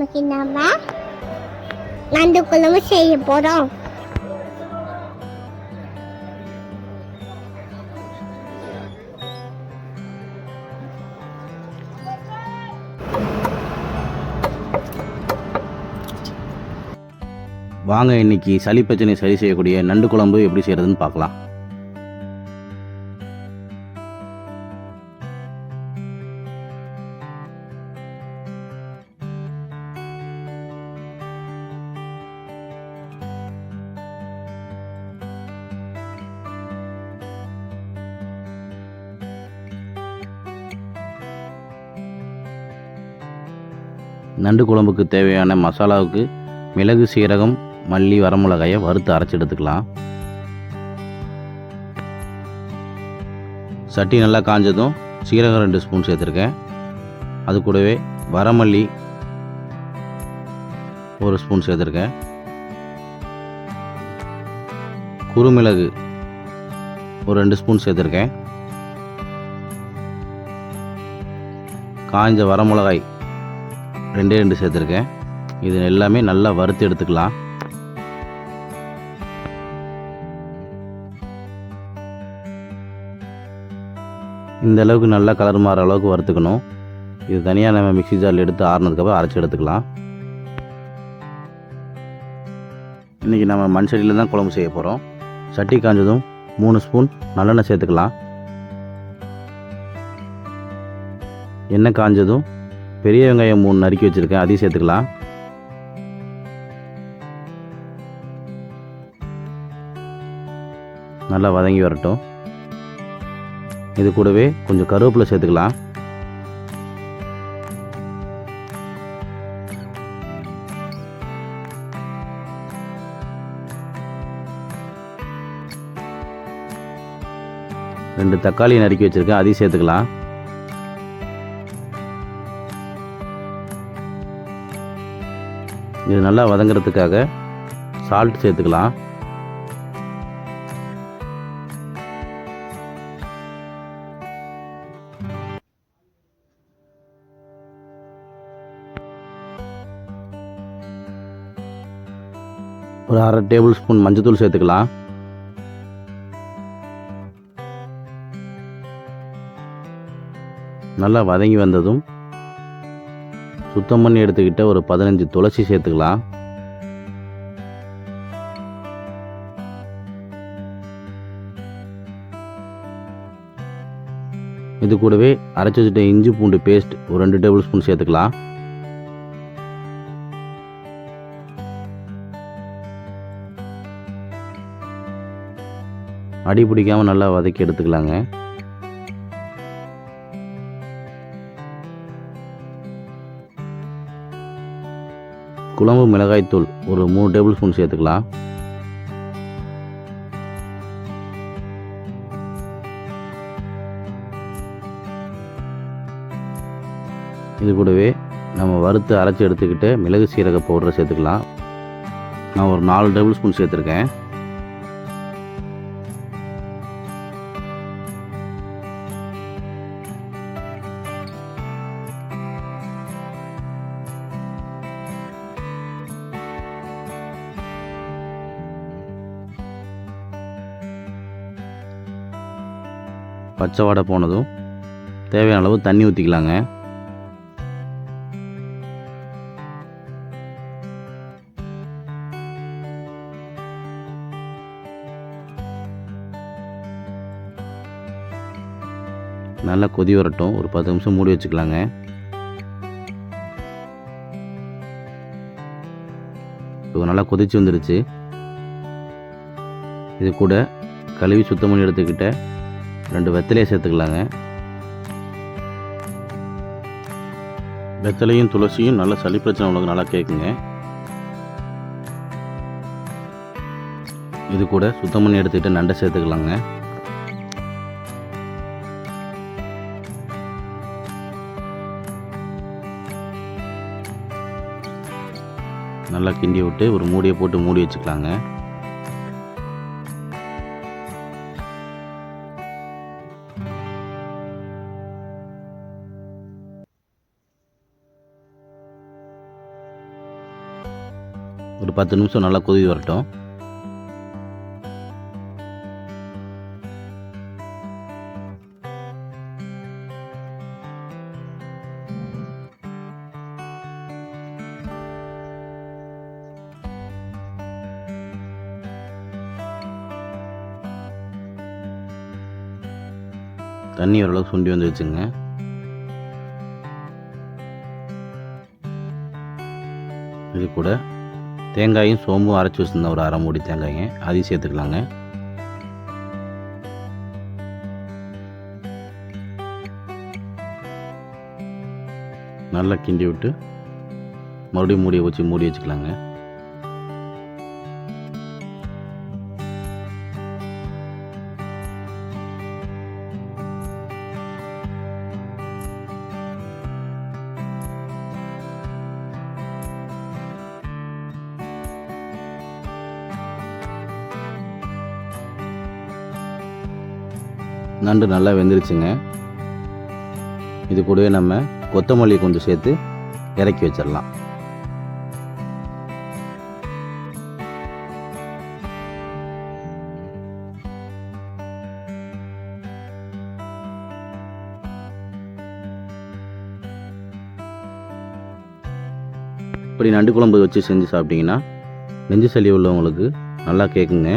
இன்னைக்கு நம்ம நண்டு குழம்பு செய்ய போறோம். வாங்க இன்னைக்கு சளி பிரச்சனை சரி செய்யக்கூடிய நண்டு குழம்பு எப்படி செய்யறதுன்னு பார்க்கலாம். நண்டு குழம்புக்கு தேவையான மசாலாவுக்கு மிளகு சீரகம் மல்லி வரமிளகாயை வறுத்து அரைச்சி எடுத்துக்கலாம். சட்டி நல்லா காஞ்சதும் சீரகம் ரெண்டு ஸ்பூன் சேர்த்துருக்கேன். அது கூடவே வரமல்லி ஒரு ஸ்பூன் சேர்த்துருக்கேன். குறுமிளகு ஒரு ரெண்டு ஸ்பூன் சேர்த்துருக்கேன். காய்ஞ்ச வரமிளகாய் ரெண்டே ரெண்டு சேர்த்துருக்கேன். இது எல்லாமே நல்லா வறுத்து எடுத்துக்கலாம். இந்த அளவுக்கு நல்லா கலர் மாற அளவுக்கு வறுத்துக்கணும். இது தனியாக நம்ம மிக்ஸி ஜாரில் எடுத்து ஆறுனதுக்கப்புறம் அரைச்சி எடுத்துக்கலாம். இன்றைக்கி நம்ம மண் சட்டியில் தான் குழம்பு செய்ய போகிறோம் சட்டி காஞ்சதும் மூணு ஸ்பூன் நல்லெண்ணெய் சேர்த்துக்கலாம். எண்ணெய் காஞ்சதும் பெரிய வெங்காயம் மூணு நறுக்கி வச்சுருக்கேன் அதையும் சேர்த்துக்கலாம். நல்லா வதங்கி வரட்டும். இது கூடவே கொஞ்சம் கருவேப்பிலை சேர்த்துக்கலாம். ரெண்டு தக்காளி நறுக்கி வச்சுருக்கேன் அதையும் சேர்த்துக்கலாம். இது நல்லா வதங்குறதுக்காக சால்ட் சேர்த்துக்கலாம். ஒரு அரை டேபிள் ஸ்பூன் மஞ்சத்தூள் சேர்த்துக்கலாம். நல்லா வதங்கி வந்ததும் சுத்தம் பண்ணி எடுத்துக்கிட்ட ஒரு பதினஞ்சு துளசி சேர்த்துக்கலாம். இது கூடவே அரைச்சி வச்சுட்ட இஞ்சி பூண்டு பேஸ்ட் ஒரு ரெண்டு டேபிள் ஸ்பூன் சேர்த்துக்கலாம். அடி பிடிக்காமல் நல்லா வதக்கி எடுத்துக்கலாங்க. குழம்பு மிளகாய்த்தூள் ஒரு மூணு டேபிள் ஸ்பூன் சேர்த்துக்கலாம். இது கூடவே நம்ம வறுத்து அரைச்சி எடுத்துக்கிட்டு மிளகு சீரக பவுடரை சேர்த்துக்கலாம். நான் ஒரு நாலு டேபிள் ஸ்பூன் சேர்த்துருக்கேன். பச்சை வடை போனதும் தேவையான அளவு தண்ணி ஊற்றிக்கலாங்க நல்லா கொதி வரட்டும். ஒரு பத்து நிமிஷம் மூடி வச்சுக்கலாங்க. இப்போ நல்லா கொதிச்சு வந்துருச்சு இது கூட கழுவி சுத்தம் பண்ணி எடுத்துக்கிட்ட ரெண்டு வெத்தலையை சேர்த்துக்கலாங்க. வெத்தலையும் துளசியும் நல்ல சளி பிரச்சனை உங்களுக்கு நல்லா கேட்குங்க இது கூட சுத்தம் பண்ணி எடுத்துக்கிட்டு நண்டை சேர்த்துக்கலாங்க. நல்லா கிண்டி விட்டு ஒரு மூடியை போட்டு மூடி வச்சுக்கலாங்க. ஒரு பத்து நிமிஷம் நல்லா கொதி வரட்டும். தண்ணி ஓரளவுக்கு சுண்டி வந்து வச்சுங்க. இது கூட தேங்காயும் சோம்பும் அரைச்சி வச்சுருந்தேன் ஒரு அரை மூடி தேங்காய்ங்க அதையும் சேர்த்துக்கலாங்க. நல்லா கிண்டி விட்டு மறுபடியும் மூடியை வச்சு மூடி வச்சுக்கலாங்க. நண்டு நல்லா வெந்துருச்சுங்க. இது கூடவே நம்ம கொத்தமல்லி கொஞ்சம் சேர்த்து இறக்கி வச்சிடலாம். இப்படி நண்டு குழம்பு வச்சு செஞ்சு சாப்பிட்டீங்கன்னா நெஞ்சு சளி உள்ளவங்களுக்கு நல்லா கேட்குங்க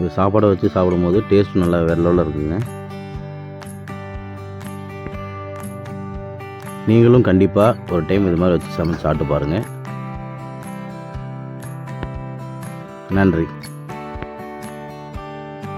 இது சாப்பாடை வச்சு சாப்பிடும்போது டேஸ்ட் நல்லா வேற லெவலில் இருக்குங்க. நீங்களும் கண்டிப்பாக ஒரு டைம் இது மாதிரி வச்சு சமைச்சு சாப்பிட்டு பாருங்கள் நன்றி.